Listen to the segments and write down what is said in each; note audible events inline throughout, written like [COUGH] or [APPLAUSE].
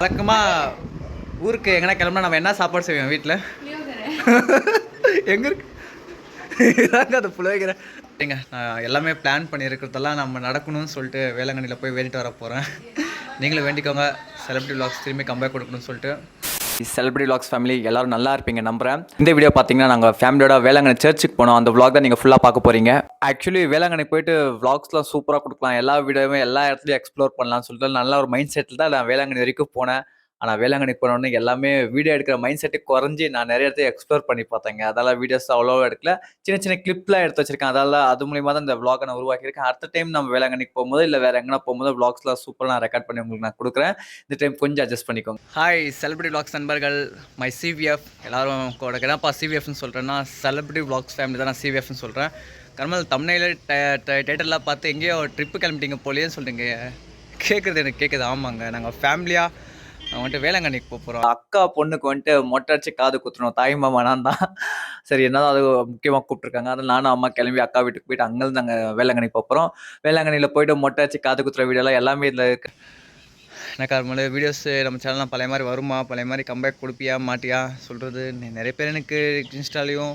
வழக்கமாக ஊருக்கு எங்கன்னா கிளம்புனா நம்ம என்ன சாப்பாடு செய்வோம் வீட்டில் எங்கே இருக்கு? இதாங்க அது புலவைக்கிற ஏங்க நான் எல்லாமே பிளான் பண்ணியிருக்கிறதெல்லாம் நம்ம நடக்கணும்னு சொல்லிட்டு வேளாங்கண்ணியில் போய் வேண்டிட்டு வர போகிறேன் நீங்களும் வேண்டிக்கோங்க. செலிபிரிட்டி vlogs திரும்பி கம்பேக் கொடுக்கணும்னு சொல்லிட்டு. செலிபிரிட்டி வ்ளாக்ஸ் ஃபேமிலி எல்லாரும் நல்லா இருப்பீங்க நம்புறேன். இந்த வீடியோ பார்த்தீங்கன்னா நாங்கள் ஃபேமிலியோட வேளாங்கண்ணி சர்ச்சுக்கு போனோம். அந்த வ்ளாக் தான் நீங்கள் ஃபுல்லாக பார்க்க போகிறீங்க ஆக்சுவலி வேளாங்கண்ணி போயிட்டு வ்ளாக்ஸ்லாம் சூப்பராக கொடுக்கலாம். எல்லா வீடியோவும் எல்லா இடத்துலையும் எக்ஸ்ப்ளோர் பண்ணலாம்னு சொல்லிட்டு நல்ல ஒரு மைண்ட் செட்டில் தான் நான் வேளாங்கண்ணி வரைக்கும் போனேன். ஆனால் வேளாங்கண்ணி போனோடனே எல்லாமே வீடியோ எடுக்கிற மைண்ட் செட்டு குறைஞ்சி நான் நிறைய இடத்துல எக்ஸ்ப்ளோர் பண்ணி பார்த்தேங்க. அதெல்லாம் வீடியோஸ் அவ்வளோ எடுக்கல. சின்ன சின்ன கிளிப்லாம் எடுத்து வச்சிருக்கேன். அதால் அது மூலியமாக தான் இந்த vlog நான் உருவாக்கியிருக்கேன். அடுத்த டைம் நம்ம வேளாங்கண்ணிக்கு போகும்போது இல்லை வேறு எங்கன்னா போகும்போது விளாக்ஸ்லாம் சூப்பராக நான் ரெக்கார்ட் பண்ணி உங்களுக்கு நான் கொடுக்குறேன். இந்த டைம் கொஞ்சம் அட்ஜஸ்ட் பண்ணிக்கோங்க. ஹாய் செலிபிரிட்டி விளாக்ஸ் நண்பர்கள். மை சிவிஎஃப் எல்லாரும் கூட என்னப்பா சிவிஎஃப்னு சொல்கிறேன்னா செலிபிரிட்டி விளாக்ஸ் ஃபேமிலி தான் நான் சிவிஎஃப்னு சொல்கிறேன் கர்மல் தமிழ்நில டேட்டர்லாம் பார்த்து எங்கேயோ ட்ரிப்பு கிளம்பிட்டீங்க போலேன்னு சொல்கிறீங்க கேட்குறது எனக்கு கேட்குது ஆமாங்க. நாங்கள் ஃபேமிலியாக வந்துட்டு வேளாங்கண்ணிக்கு போக போகிறோம் அக்கா பொண்ணுக்கு வந்துட்டு மொட்டை அடிச்சு காது குத்துறோம் தாய் மாமா நான் தான். சரி என்னதான் அது முக்கியமாக கூப்பிட்ருக்காங்க அதில் நானும் அம்மா கிளம்பி அக்கா வீட்டுக்கு போயிட்டு அங்கேருந்து நாங்கள் வேளாங்கண்ணிக்கு போக போகிறோம் வேளாங்கண்ணியில் போயிட்டு மொட்டை அடிச்சு காது குத்துற வீடியோலாம் எல்லாமே இதில் இருக்கு. எனக்கு அது வீடியோஸ் நம்ம சேனல்லாம் பழைய மாதிரி வருமா? பழைய மாதிரி கம்பேக் கொடுப்பியா? மாட்டியா? சொல்கிறது நிறைய பேர் எனக்கு இன்ஸ்டாலையும்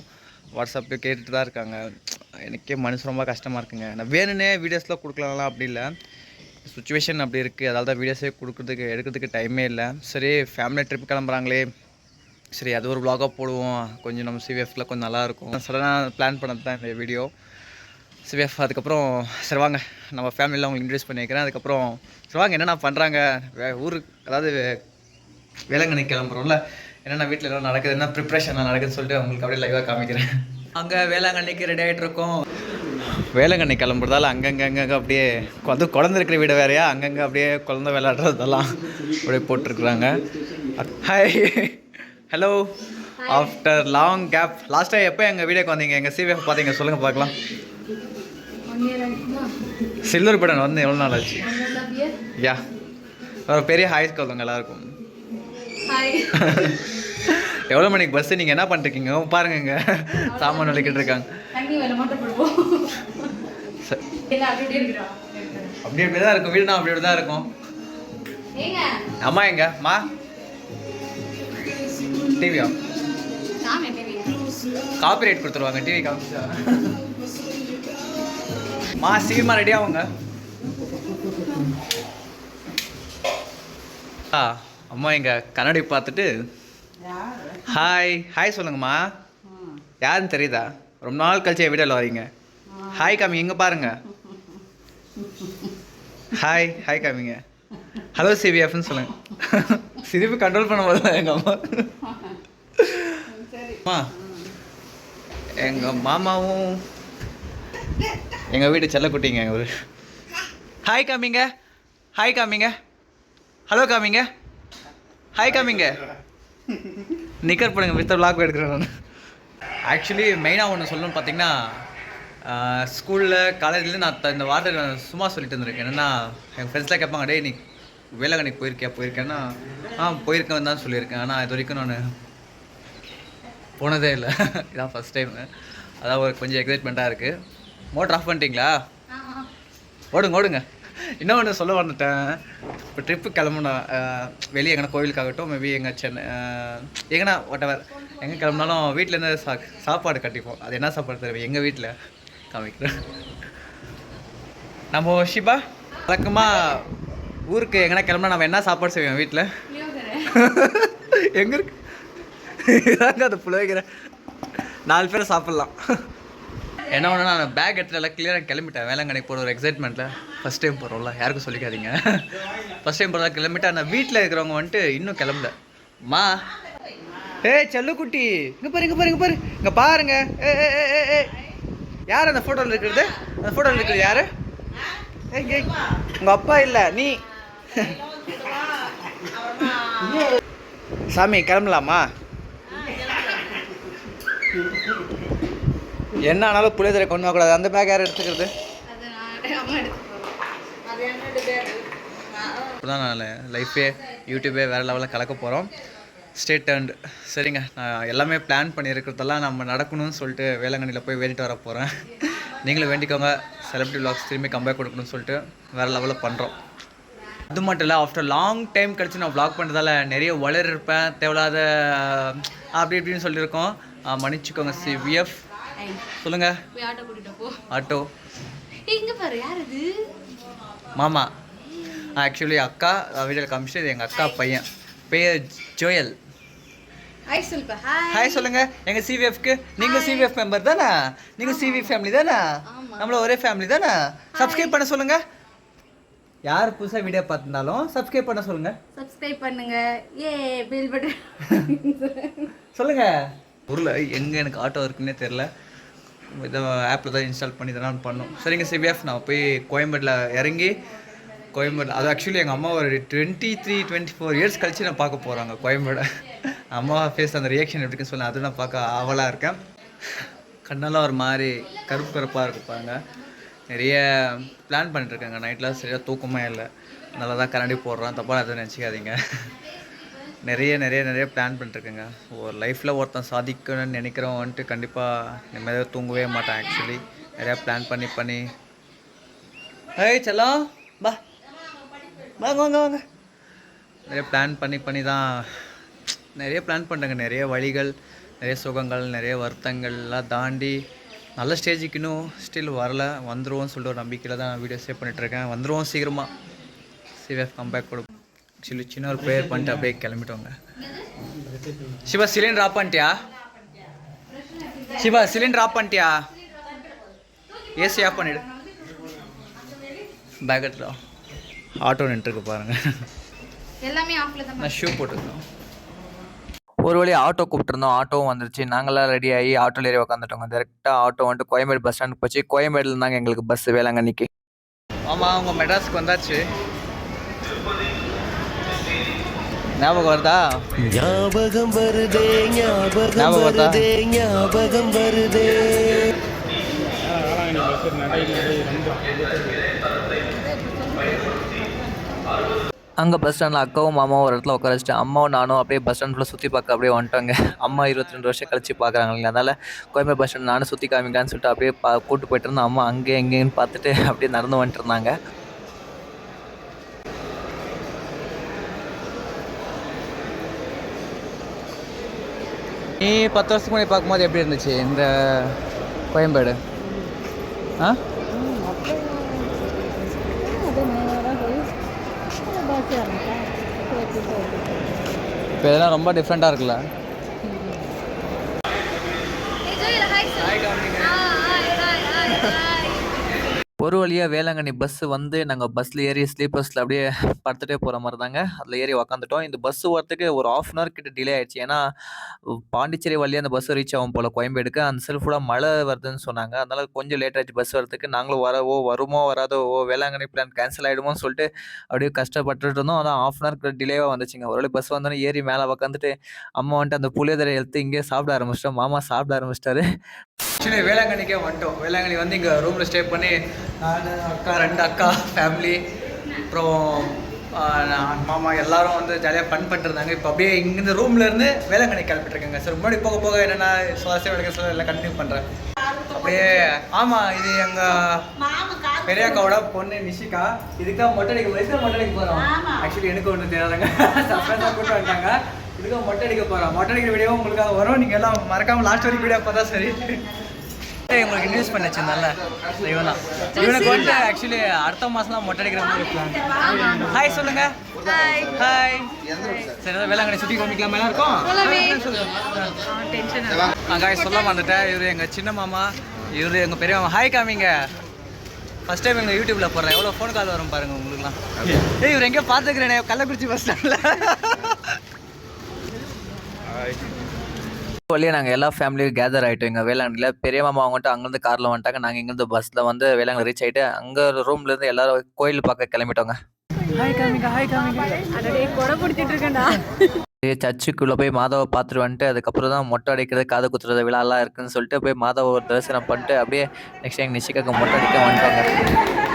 வாட்ஸ்அப்லையும் கேட்டுட்டு தான் இருக்காங்க. எனக்கே மனசு ரொம்ப கஷ்டமாக இருக்குங்க. நான் வேணும்னே வீடியோஸ்லாம் கொடுக்கலாம்லாம் அப்படி இல்லை. சுச்சுவேஷன் அப்படி இருக்குது அதால் தான் வீடியோஸே கொடுக்குறதுக்கு எடுக்கிறதுக்கு டைமே இல்லை. சரி ஃபேமிலி ட்ரிப் கிளம்புறாங்களே. சரி அது ஒரு vlog-ஆ போடுவோம். கொஞ்சம் நம்ம சிவிஎஃப்ல கொஞ்சம் நல்லாயிருக்கும் சடனாக பிளான் பண்ணது தான் இந்த வீடியோ சிவிஎஃப் அதுக்கப்புறம் சரி வாங்க. நம்ம ஃபேமிலியில் அவங்களுக்கு இன்ட்ரடியூஸ் பண்ணியிருக்கிறேன் அதுக்கப்புறம் சரி வாங்க என்னென்ன பண்ணுறாங்க வே ஊருக்கு அதாவது வே- வேளாங்கண்ணி கிளம்புறோம்ல. என்னென்ன வீட்டில் எல்லாம் நடக்குது என்ன ப்ரிப்ரேஷன் நடக்குதுன்னு சொல்லிட்டு உங்களுக்கு அப்படியே லைவாக காமிக்கிறேன். அங்கே வேளாங்கண்ணிக்கு ரெடி ஆகிட்டு இருக்கோம். வேளாங்கண்ணி கிளம்புறதால அங்கங்க அங்கங்க அப்படியே அது குழந்தை இருக்கிற வீடு வேறையா? அங்கங்கே அப்படியே குழந்தை விளையாடுறதெல்லாம் அப்படியே போட்டிருக்குறாங்க. Hi hello after long gap லாஸ்ட்டாக எப்போ எங்கள் வீடியோக்கு வந்தீங்க? எங்கள் சிவிஎஃப் பார்த்தீங்க? சொல்லுங்கள் பார்க்கலாம். சில்வர் பட்டன் வந்து எவ்வளோ நாள் ஆச்சு? யா ஒரு பெரிய ஹாய் சொல்லுங்க எல்லாருக்கும். எவ்வளோ மணிக்கு பஸ்ஸு நீங்கள் என்ன பண்ணிருக்கீங்க பாருங்க சாமான் விளக்கிட்டு இருக்காங்க தண்ணி வேலை மட்டும் போடுவோம் சரி இல்லை அப்படி இப்படி இருக்கிறா? அப்படி அப்படி தான் இருக்கும். வீடுனா அப்படி அப்படி தான் இருக்கும் அம்மா எங்க? மா டிவியா? நாம டிவி. காப்பி ரைட் கொடுத்துருவாங்க. டிவி காமிச்சா. மா சீக்கிரமா ரெடி ஆகுங்க ஆ அம்மா எங்க? கண்ணாடி பார்த்துட்டு. ஹாய் ஹாய் சொல்லுங்கம்மா. யாருன்னு தெரியுதா? ரொம்ப நாள் கழிச்சு என் வீடியோவில் வரீங்க ஹாய் காமி எங்க பாருங்க. ஹாய் ஹாய் காமிங்க ஹலோ சிவிஎஃப்னு சொல்லுங்க. சிரிப்பு கண்ட்ரோல் பண்ண முடியல எங்கள் அம்மா. அம்மா எங்கள் மாமாவும் எங்கள் வீட்டு செல்லக்குட்டிங்க ஒரு ஹாய் காமிங்க ஹாய் காமிங்க ஹலோ காமிங்க ஹாய் காமிங்க நிக்கர் பண்ணுங்க மிஸ்டர் பிளாக் எடுக்கிறேன் நான். ஆக்சுவலி மெயினாக ஒன்று சொல்லணும்னு பார்த்தீங்கன்னா ஸ்கூலில் காலேஜ்லேருந்து நான் த- இந்த வார்த்தை நான் சும்மா சொல்லிட்டு இருந்திருக்கேன். என்னென்னா எங்கள் ஃப்ரெண்ட்ஸ்லாம் கேட்பாங்க டேய் நீ வேளாங்கண்ணி போயிருக்கியா? போயிருக்கேன்னா ஆ போயிருக்கேன் தான் சொல்லியிருக்கேன். ஆனால் இது வரைக்கும் நான் போனதே இல்லை. [LAUGHS] இதான் ஃபஸ்ட் டைம் அதான் ஒரு கொஞ்சம் எக்ஸைட்மெண்ட்டாக இருக்குது மோட்டர் ஆஃப் பண்ணிட்டீங்களா? ஓடுங்க ஓடுங்க. இன்னொன்று சொல்ல வந்துட்டேன் இப்போ ட்ரிப்பு கிளம்புனோம் வெளியே எங்கன்னா கோவிலுக்காகட்டும் மேபி எங்கள் சென்னை எங்கன்னா ஒட்டவர் எங்கே கிளம்புனாலும் வீட்டிலேருந்து சா சாப்பாடு கட்டிப்போம். அது என்ன சாப்பாடு தருவேன் எங்கள் வீட்டில் காமிக்கிறேன் நம்ம ஷிபா வழக்கமாக ஊருக்கு எங்கன்னா கிளம்புனா நம்ம என்ன சாப்பாடு செய்வோம் வீட்டில் [LAUGHS] எங்கே இருக்கு? இதாங்க அது புலவைக்கிற நாலு பேர் சாப்பிட்லாம். என்ன ஒன்று நான் பேக் எடுத்துட்டு எல்லாம் கிளியராக கிளம்பிட்டேன். வேளாங்கண்ணி போகிற ஒரு எக்ஸைட்மெண்ட்டில் ஃபஸ்ட் டைம் போகிறோம்ல யாருக்கும் சொல்லிக்காதீங்க. [LAUGHS] ஃபஸ்ட் டைம் போகிறதா கிளம்பிட்டேன் ஆனால் வீட்டில் இருக்கிறவங்க வந்துட்டு இன்னும் கிளம்பல. மா. ஏய் செல்லுக்குட்டி. இங்கே பாரு இங்கே பாரு இங்கே பாரு. இங்கே பாருங்க. ஏ ஏ, ஏ ஏ யார் அந்த ஃபோட்டோவில் இருக்கிறது? அந்த ஃபோட்டோவில் இருக்கிறது யார்? உங்கள் அப்பா இல்லை நீ. சாமி கிளம்பலாமா? என்ன ஆனாலும் புளியதரை கொண்டு வரக்கூடாது. அந்த பேக் யார் எடுத்துக்கிறது? பேர் இப்போதான் நான் லைஃபே யூடியூபே வேறு லெவலில் கலக்க போகிறோம் ஸ்டேட் டர்ன்டு சரிங்க நான் எல்லாமே பிளான் பண்ணியிருக்கிறதெல்லாம் நம்ம நடக்கணும்னு சொல்லிட்டு வேளாங்கண்ணியில் போய் வேண்டிட்டு வர போகிறேன் நீங்களும் வேண்டிக்கோங்க செலிபிரிட்டி vlogs திரும்பி கம்பேக் கொடுக்கணும்னு சொல்லிட்டு வேறு லெவலில் பண்ணுறோம் அது மட்டும் இல்லை ஆஃப்டர் லாங் டைம் கழிச்சு நான் vlog பண்ணுறதால நிறைய வளர் இருப்பேன் தேவையில்லாத அப்படி இப்படின்னு சொல்லியிருக்கோம் மன்னிச்சுக்கோங்க சிவிஎஃப் சொல்லுங்கள் போய் ஆட்டோ கூட்டிட்டு போ. ஆட்டோ. இங்க பாரு யார் இது மாமா ஆக்சுவலி அக்கா வீடியோவில் காமிச்சு இது எங்கள் அக்கா பையன். பேர் ஜோயல். ஹாய் சொல்பா ஹாய் ஹாய் சொல்லுங்க. எங்க சிவிஎஃப்க்கு நீங்க சிவிஎஃப் மெம்பர் தானே? நீங்க சிவி ஃபேமிலி தானே. நம்மள ஒரே ஃபேமிலி தானே? சப்ஸ்கிரைப் பண்ண சொல்லுங்க. யார் புதுசா வீடியோ பார்த்திருந்தாலும் சப்ஸ்கிரைப் பண்ண சொல்லுங்க. சப்ஸ்கிரைப் பண்ணுங்க. ஏ பில் பட்டன் சொல்லுங்க. ஊரில் எங்கே எனக்கு ஆட்டோ இருக்குன்னே தெரில இதை ஆப்பில் தான் இன்ஸ்டால் பண்ணி தான் பண்ணும். சரிங்க சிபிஎஃப் நான் போய் கோயம்பேட்டில் இறங்கி கோயம்பேடு. அது ஆக்சுவலி எங்கள் அம்மா ஒரு twenty three twenty four years கழிச்சு நான் பார்க்க போகிறாங்க கோயம்பேடு. அம்மா ஃபேஸ் அந்த ரியாக்ஷன் எப்படி சொல்லி அது நான் பார்க்க ஆவலாக இருக்கேன். கண்ணெல்லாம் ஒரு மாதிரி கருப்பு கருப்பாக இருப்பாங்க நிறைய பிளான் பண்ணிட்டுருக்காங்க. நைட்லாம் சரியாக தூக்கமே இல்லை. நல்லா தான் கரண்டி போடுறான். தப்பாக எதுவும் நினச்சிக்காதீங்க. நிறைய நிறைய நிறைய பிளான் பண்ணிட்டுருக்கேங்க. ஒரு லைஃப்பில் ஒருத்தன் சாதிக்கணும்னு நினைக்கிறவன் வந்துட்டு கண்டிப்பாக நிம்மதியாக தூங்கவே மாட்டான் ஆக்சுவலி நிறையா பிளான் பண்ணி பண்ணி. ஏய் செல்லாம். பா வாங்க வாங்க வாங்க. நிறைய பிளான் பண்ணி பண்ணி தான் நிறைய பிளான் பண்ணுறேங்க நிறைய வழிகள் நிறைய சுகங்கள் நிறைய வருத்தங்கள்லாம் தாண்டி நல்ல ஸ்டேஜுக்கு இன்னும் ஸ்டில் வரல. வந்துடுவோம்னு சொல்லிட்டு ஒரு நம்பிக்கையில் தான் வீடியோ சேவ் பண்ணிகிட்ருக்கேன் வந்துடுவோம் சீக்கிரமாக சிவிஎஃப் கம்பேக் கொடுக்கும் ஆக்சுவலி சின்ன ஒரு ப்ரேயர் பண்ணிட்டு அப்படியே கிளம்பிட்டோங்க. சிவா சிலிண்டர் ஆஃப் பண்ணிட்டியா? சிவா சிலிண்டர் ஆஃப் பண்ணிட்டியா? ஏசி ஆஃப் பண்ணிடு. பேக் எடுத்துடும் ஆட்டோ நின்றுருக்கு பாருங்க. எல்லாமே ஆஃப்ல தான் நான் ஷூ போட்டுருந்தோம் ஒரு வழி ஆட்டோ கூப்பிட்டுருந்தோம். ஆட்டோவும் வந்துருச்சு. நாங்களாம் ரெடி ஆகி ஆட்டோல ஏறி உட்காந்துட்டோங்க டேரெக்டாக ஆட்டோ வந்துட்டு கோயம்பேடு பஸ் ஸ்டாண்டுக்கு போச்சு. கோயம்பேடுல இருந்தாங்க எங்களுக்கு பஸ் வேளாங்கண்ணிக்கு. ஆமாம் அவங்க மெட்ராஸுக்கு வந்தாச்சு. ஞாபகம் வருதா? ஞாபகம் வருதே ஞாபகம் ஞாபகம் வருதா? வருதே ஞாபகம் வருதே. அங்கே பஸ் ஸ்டாண்டில் அக்காவும் மாமாவும் ஒரு இடத்துல உட்கார வச்சுட்டு அம்மாவும் நானும் அப்படியே பஸ் ஸ்டாண்ட் ஃபுல்லாக சுற்றி பார்க்க அப்படியே வந்துட்டோங்க. அம்மா இருபத்தி ரெண்டு வருஷம் கழிச்சு பார்க்குறாங்க அதனால் கோயம்பேடு பஸ் ஸ்டாண்ட் நானும் சுற்றி காமிக்கலான்னு சொல்லிட்டு அப்படியே பா கூட்டு போயிட்டு இருந்தேன் அம்மா அங்கே எங்கேன்னு பார்த்துட்டு அப்படியே நடந்து வந்துட்டு இருந்தாங்க. நீ பத்து வருஷத்துக்கு முன்னாடி பார்க்கும்போது எப்படி இருந்துச்சு இந்த கோயம்பேடு? ஆ? இப்போ இதெல்லாம் ரொம்ப டிஃப்ரெண்ட்டாக இருக்குல்ல? ஒரு வழியாக வேளாங்கண்ணி பஸ்ஸு வந்து நாங்கள் பஸ்ஸில் ஏறி ஸ்லீப்பர்ஸில் அப்படியே படுத்துகிட்டே போகிற மாதிரி தாங்க அதில் ஏறி உக்காந்துட்டோம். இந்த பஸ்ஸு வரத்துக்கு ஒரு ஆஃப் அன் ஹவர் கிட்ட டிலே ஆயிடுச்சு. ஏன்னா பாண்டிச்சேரி வழியாக அந்த பஸ் ரீச் ஆகும் போல் கோயம்பேடுக்கு. அந்த செல்ஃபுல்லாக ஃபுல்லாக மழை வருதுன்னு சொன்னாங்க. அதனால் கொஞ்சம் லேட் ஆயிடுச்சு பஸ் வரத்துக்கு நாங்களும் வரவோ வருமோ வராதோ ஓ வேளாங்கண்ணி பிளான் கேன்சல் ஆகிடுமோன்னு சொல்லிட்டு அப்படியே கஷ்டப்பட்டுட்டு இருந்தோம். ஆனால் ஆஃப் அன் ஹவர் டிலேவாக வந்துச்சுங்க. ஒரு வேளை பஸ் வந்தோன்னே ஏறி மேலே உக்காந்துட்டு அம்மா வந்துட்டு அந்த புளியோதரை எடுத்து இங்கேயே சாப்பிட ஆரம்பிச்சிட்டோம். மாமா சாப்பிட ஆரம்பிச்சிட்டாரு. ஆக்சுவலி வேளாங்கண்ணிக்கே வந்துட்டோம். வேளாங்கண்ணி வந்து இங்கே ரூமில் ஸ்டே பண்ணி நான் அக்கா ரெண்டு அக்கா ஃபேமிலி அப்புறம் மாமா எல்லாரும் வந்து ஜாலியாக ஃபன் பண்ணிட்டு இருந்தாங்க. இப்போ அப்படியே இங்கேருந்து ரூம்ல இருந்து வேளாங்கண்ணி கிளம்பிட்டு இருக்கேங்க. சார் முன்னாடி போக போக என்னென்ன சுவாரஸ்யம் எடுக்க சொல்ல எல்லாம் கண்டினியூ பண்ணுறேன் அப்படியே ஆமாம் இது எங்கள் பெரியாக்காவோட பொண்ணு நிஷிகா. இதுக்காக மொட்டை அடிக்க போகிறோம் மொட்டை அடிக்க போகிறோம் ஆக்சுவலி எனக்கு ஒன்றும் தெரியாதுங்க சர்ப்ரைஸாக கூட்டு வந்துட்டாங்க. இதுக்காக மொட்டை அடிக்க போகிறோம் மொட்டை அடிக்கிற வீடியோ உங்களுக்காக வரும். நீங்கள் எல்லாம் மறக்காமல் லாஸ்ட் வரைக்கும் வீடியோ பார்த்தா சரி. உங்களுக்கு இன்ட்ரடியூஸ் பண்ண வச்சிருந்தால இவன் இவனுக்கு வந்து ஆக்சுவலி அடுத்த மாதம் தான் மொட்டை அடிக்கிற மாதிரி பிளான் ஹாய் சொல்லுங்க. ஹாய் ஹாய் சரி ஏதாவது வேளாங்கண்ணி சுற்றி காமிக்கலாமா. டென்ஷன் ஆ காய் சொல்ல வந்துட்டேன் இவர் எங்கள் சின்ன மாமா இவர் எங்கள் பெரிய மாமா. ஹாய் காமிங்க. ஃபர்ஸ்ட் டைம் எங்கள் யூடியூப்பில் போடுறேன். எவ்வளோ ஃபோன் கால் வரும் பாருங்க உங்களுக்குலாம். ஏய் இவர் எங்கேயோ பார்த்துக்கிறேனே கள்ளக்குறிச்சி பஸ் ஸ்டாண்டில் வழியாக நாங்கள் எல்லா ஃபேமிலியும் கேதர் ஆகிட்டோம் எங்கள் வேளாங்கண்ணியில் பெரிய மாமா அவங்கள்ட்ட அங்கேருந்து காரில் வந்துட்டாங்க. நாங்கள் இங்கேருந்து பஸ்ஸில் வந்து வேளாங்கண்ணி ரீச் ஆகிட்டு அங்கே ரூம்லேருந்து எல்லாரும் கோயில் பார்க்க கிளம்பிட்டோங்க. ஹாய் காமிங்க ஹாய் காமிங்க அடடே கொடை பிடிச்சிட்டு இருக்கேன்டா. அப்படியே சர்ச்சுக்குள்ளே போய் மாதாவை பார்த்துட்டு வந்துட்டு அதுக்கப்புறம் தான் மொட்டை அடிக்கிறது காது குத்துறது விழாலாம் இருக்குன்னு சொல்லிட்டு போய் மாதாவை ஒரு தரிசனம் பண்ணிட்டு அப்படியே நெக்ஸ்ட் எங்கள் நிச்சயக்காக்கு மொட்டை அடிக்க வந்துட்டாங்க.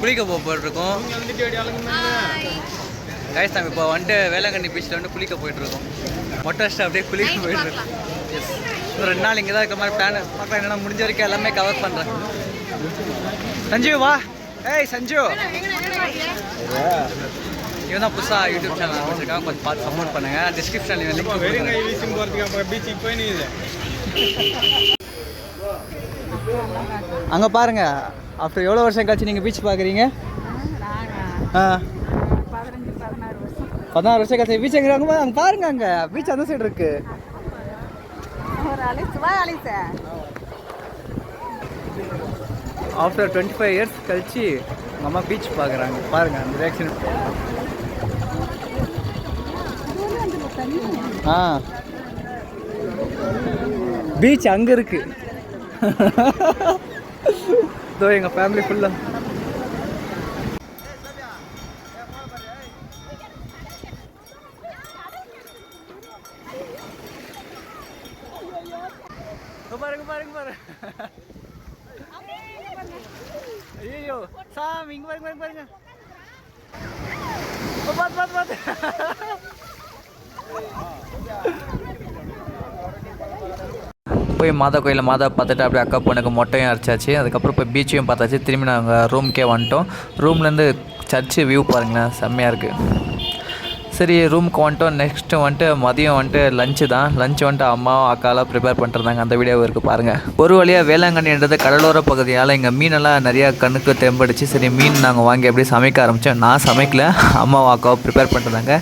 குளிக்க போக போயிட்டுருக்கோம். கைஸ் நம்ம இப்போ வந்துட்டு வேளாங்கண்ணி பீச்சில் வந்து குளிக்க போயிட்டுருக்கோம். மொட்டை அடிச்சுட்டு அப்படியே குளிக்க போயிட்டுருக்கோம். எஸ் ரெண்டு நாள் இங்கே தான் இருக்கிற மாதிரி பிளான் பார்க்கலாம். என்னென்ன முடிஞ்ச வரைக்கும் எல்லாமே கவர் பண்ணுறேன் சஞ்சீவ் வா. ஏய் சஞ்சு இவன் தான் புதுசாக யூடியூப் சேனல் ஆரம்பிச்சிருக்கான் கொஞ்சம் பார்த்து சப்போர்ட் பண்ணுங்கள் டிஸ்கிரிப்ஷனில் லிங்க் கொடுக்குறேன் வீசும் போகிறதுக்கு அப்புறம் பீச்சுக்கு போய் நீ அங்கே பாருங்க. அப்புறம் எவ்வளோ வருஷம் கழிச்சு நீங்கள் பீச் பார்க்குறீங்க? ஆ. பதினாறு வருஷம் கழிச்சு பீச் எங்கே அங்கே அங்கே பாருங்க அங்கே. பீச் அந்த சைடு இருக்கு. ஆஃப்டர் டுவெண்ட்டி ஃபைவ் இயர்ஸ் கழிச்சு எங்கள் அம்மா பீச் பார்க்குறாங்க. பாருங்க அந்த ரியாக்ஷன் ஆ. பீச் அங்கே இருக்கு. [LAUGHS] இதோ எங்கள் ஃபேமிலி ஃபுல்லாக பாருங்க பாருங்க பாருங்க ஐயோ சாமி இங்க பாருங்க பாருங்க பாருங்க ஓ, பாத்து பாத்து பாத்து போய் மாதா கோயிலில் மாதா பார்த்துட்டு அப்படியே அக்கா பொண்ணுக்கு மொட்டையும் அரைச்சாச்சு. அதுக்கப்புறம் போய் பீச்சையும் பார்த்தாச்சு. திரும்பி நாங்கள் ரூம்க்கே வந்துட்டோம். ரூம்லேருந்து சர்ச்சு வியூ பாருங்களேன் செம்மையாக இருக்குது சரி ரூமுக்கு வந்துட்டோம். நெக்ஸ்ட்டு வந்துட்டு மதியம் வந்துட்டு லஞ்சு தான். லஞ்ச் வந்துட்டு அம்மாவும் அக்காலாம் ப்ரிப்பேர் பண்ணிருந்தாங்க அந்த வீடியோ இருக்குது பாருங்கள் ஒரு வழியாக வேளாங்கண்ணின்றது கடலோர பகுதியால் இங்கே மீனெல்லாம் நிறையா கண்ணுக்கு தெம்படிச்சு. சரி மீன் நாங்கள் வாங்கி அப்படியே சமைக்க ஆரம்பித்தோம் நான் சமைக்கல அம்மாவும் அக்காவும் ப்ரிப்பேர் பண்ணிருந்தாங்க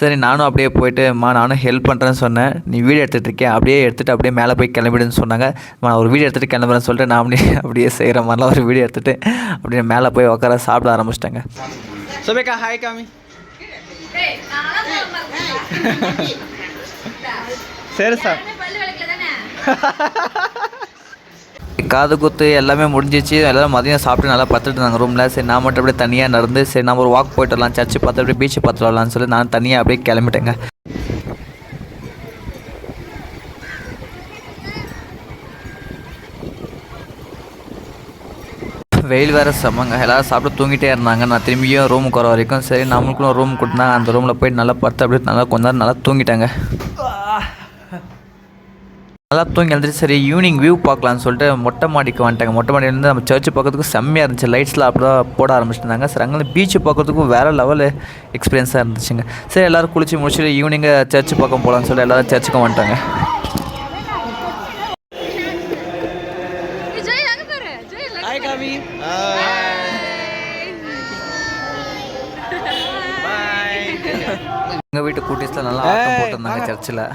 சரி நானும் அப்படியே போயிட்டு அம்மா நானும் ஹெல்ப் பண்ணுறேன்னு சொன்னேன். நீ வீடியோ எடுத்துகிட்டு இருக்கேன் அப்படியே எடுத்துகிட்டு அப்படியே மேலே போய் கிளம்பிடுன்னு சொன்னாங்க. நான் ஒரு வீடியோ எடுத்துகிட்டு கிளம்புறேன்னு சொல்லிட்டு நான் அப்படியே அப்படியே செய்கிற மாதிரிலாம் ஒரு வீடியோ எடுத்துகிட்டு அப்படியே மேலே போய் உட்கார சாப்பிட ஆரம்பிச்சிட்டேங்க. சுபேக்கா ஹாய் காமி. சரி சார். [LAUGHS] காது குத்து எல்லாமே முடிஞ்சிச்சு. எல்லோரும் மதியம் சாப்பிட்டு நல்லா படுத்துட்டு இருந்தாங்க ரூமில் சரி நான் மட்டும் அப்படியே தனியாக நடந்து சரி நம்ம ஒரு வாக் போயிட்டு வரலாம். சர்ச்சு பார்த்து அப்படியே பீச்சு பார்த்து வரலாம்னு சொல்லி நான் தனியாக அப்படியே கிளம்பிட்டேங்க. வெயில் வேறு செம்மங்க. எல்லோரும் சாப்பிட்டு தூங்கிட்டே இருந்தாங்க. நான் திரும்பியும் ரூமுக்கு வர வரைக்கும் சரி நம்மளுக்கும் ரூம் கொடுத்தாங்க அந்த ரூமில் போயிட்டு நல்லா படுத்து அப்படியே நல்லா கொஞ்ச நேரம் நல்லா தூங்கிட்டாங்க. நல்லா தூங்கி எழுந்துட்டு சரி ஈவினிங் வியூ பார்க்கலான்னு சொல்லிட்டு மொட்டை மாடிக்கு வந்துட்டாங்க. மொட்டை மாடியிலேருந்து நம்ம சர்ச்சு பார்க்கறதுக்கு செம்மையாக இருந்துச்சு. லைட்ஸ்லாம் அப்படி தான் போட ஆரம்பிச்சிருந்தாங்க சரி அங்கே பீச்சு பார்க்கறதுக்கும் வேறு லெவல் எக்ஸ்பீரியன்ஸாக இருந்துச்சுங்க. சரி எல்லோரும் குளிச்சு முடிச்சுட்டு ஈவினிங்கு சர்ச்சு பக்கம் போகலான்னு சொல்லி எல்லோரும் சர்ச்சுக்கும் வந்துட்டாங்க ஜெய் அங்க பாரு ஜெய் ஹாய் காவி எங்கள் வீட்டு கூட்டிஸில் நல்லா ஆட்டம் போட்டிருந்தாங்க சர்ச்சில்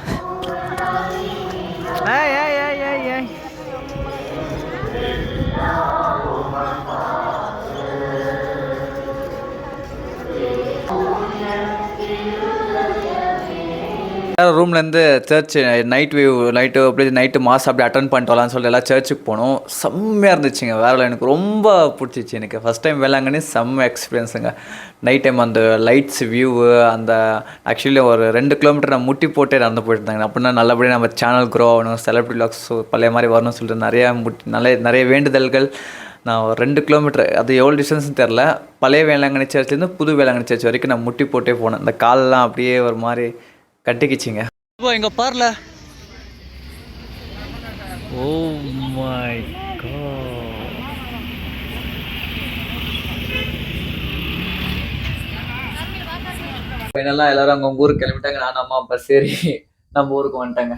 ரூம்லேருந்து சர்ச் நைட் வியூ நைட்டு அப்படியே நைட்டு மாஸ் அப்படியே அட்டன் பண்ணிட்டு வரலாம்னு சொல்லிட்டு எல்லாம் சர்ச்சுக்கு போனோம். செம்மையாக இருந்துச்சுங்க வேறு எனக்கு ரொம்ப பிடிச்சிச்சு எனக்கு. ஃபஸ்ட் டைம் வேளாங்கண்ணி செம்ம எக்ஸ்பீரியன்ஸுங்க நைட் டைம் அந்த லைட்ஸ் வியூவு அந்த ஆக்சுவலி ஒரு ரெண்டு கிலோமீட்டர் நான் முட்டி போட்டே நடந்து போயிருந்தாங்க அப்படின்னா நல்லபடியாக நம்ம சேனல் க்ரோ ஆகணும் செலிபிரிட்டி லாக்ஸ் பழைய மாதிரி வரணும்னு சொல்லிட்டு நிறையா முட்டி நிறைய நிறைய வேண்டுதல்கள். நான் ஒரு ரெண்டு கிலோமீட்டர் அது எவ்வளோ டிஸ்டன்ஸ்னு தெரில பழைய வேளாங்கண்ணி சர்ச்லேருந்து புது வேளாங்கண்ணி சர்ச் வரைக்கும் நான் முட்டி போட்டே போனேன். இந்த காலெல்லாம் அப்படியே ஒரு மாதிரி கட்டிக்கிச்சிங்க. இப்போ இங்கே பாருல. ஓ மை ஃபைனலாக எல்லாரும் அங்கே உங்கள் ஊருக்கு கிளம்பிட்டாங்க. நானும் அம்மா அப்பா சரி நம்ம ஊருக்கு வந்துட்டாங்க.